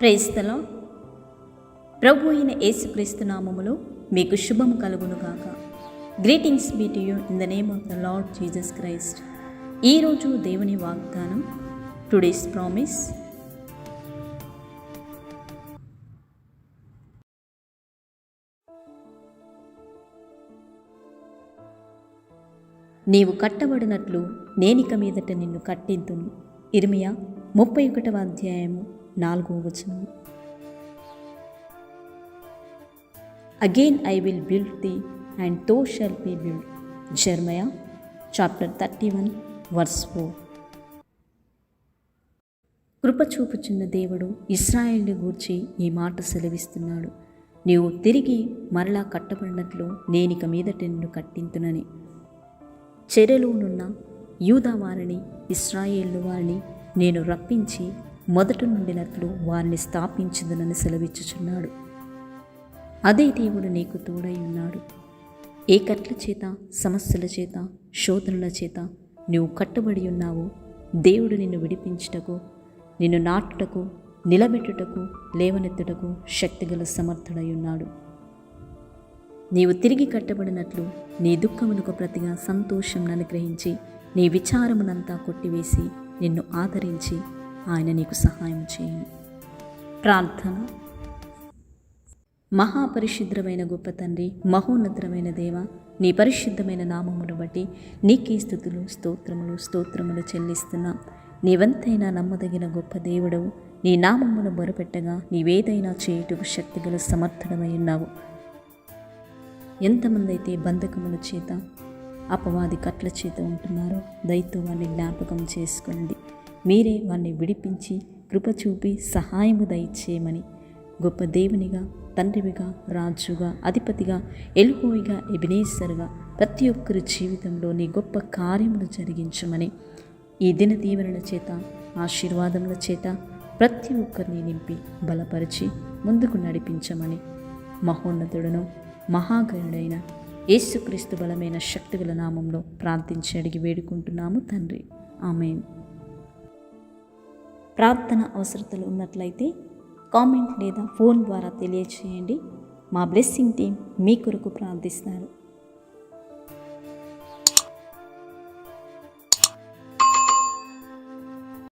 ప్రేస్తలో ప్రభు అయిన యేసుక్రీస్తు నామములో మీకు శుభము కలుగునుగాక. Greetings be to you in the name of the Lord Jesus Christ. ఈరోజు దేవుని వాగ్దానం టుడేస్ ప్రామిస్. నీవు కట్టబడినట్లు నేనిక మీదట నిన్ను కట్టిద్దును ఇర్మియా ముప్పై ఒకటవ అధ్యాయము. నాలుగో వచనం. Again I will build the అండ్తో shall be build Jeremiah chapter thirty one verse four కృప చూపుచున్న దేవుడు ఇస్రాయేల్ని గూర్చి ఈ మాట సెలవిస్తున్నాడు. నీవు తిరిగి మరలా కట్టబడినట్లు నేనిక మీదట నిన్ను కట్టింతునని. చెరలోనున్న యూదా వారిని ఇస్రాయేళ్ళు వారిని నేను రప్పించి మొదట నుండినట్లు వారిని స్థాపించదనని సెలవిచ్చుచున్నాడు. అదే దేవుడు నీకు తోడై ఉన్నాడు. ఏ కట్ల చేత సమస్యల చేత శోధనల చేత నువ్వు కట్టబడి ఉన్నావో దేవుడు నిన్ను విడిపించుటకు నిన్ను నాటుటకు నిలబెట్టుటకు లేవనెత్తుటకు శక్తిగల సమర్థుడై ఉన్నాడు. నీవు తిరిగి కట్టబడినట్లు నీ దుఃఖమునకు ప్రతిగా సంతోషం అనుగ్రహించి నీ విచారమునంతా కొట్టివేసి నిన్ను ఆదరించి ఆయన నీకు సహాయం చేయను ప్రార్థన. మహాపరిశుద్రమైన గొప్ప తండ్రి మహోన్నతమైన దేవ నీ పరిశుద్ధమైన నామమును బట్టి నీకే స్థుతులు స్తోత్రములు స్తోత్రములు చెల్లిస్తున్నా. నీవంతైనా నమ్మదగిన గొప్ప దేవుడవు. నీ నామమును మొరపెట్టగా నీవేదైనా చేయుటకు శక్తిగల సమర్థుడమై ఉన్నావు. ఎంతమంది అయితే బంధకముల చేత అపవాది కట్ల చేత ఉంటున్నారో దయతో వారిని జ్ఞాపకం చేసుకోండి. మీరే వారిని విడిపించి కృప చూపి సహాయము దయచేయమని. గొప్ప దేవునిగా తండ్రివిగా రాజుగా అధిపతిగా ఎలుహోయిగా ఎబినేసర్గా ప్రతి ఒక్కరి జీవితంలో నీ గొప్ప కార్యములు జరిగించమని. ఈ దిన దీవెనల చేత ఆశీర్వాదముల చేత ప్రతి ఒక్కరిని నింపి బలపరిచి ముందుకు నడిపించమని. మహోన్నతుడను మహాగణుడైన యేసుక్రీస్తు బలమైన శక్తిగల నామంలో ప్రార్థించి అడిగి వేడుకుంటున్నాము తండ్రి. ఆమె ప్రార్థన అవసరతలు ఉన్నట్లయితే కామెంట్ లేదా ఫోన్ ద్వారా తెలియచేయండి. మా బ్లెస్సింగ్ టీం మీ కొరకు ప్రార్థిస్తారు.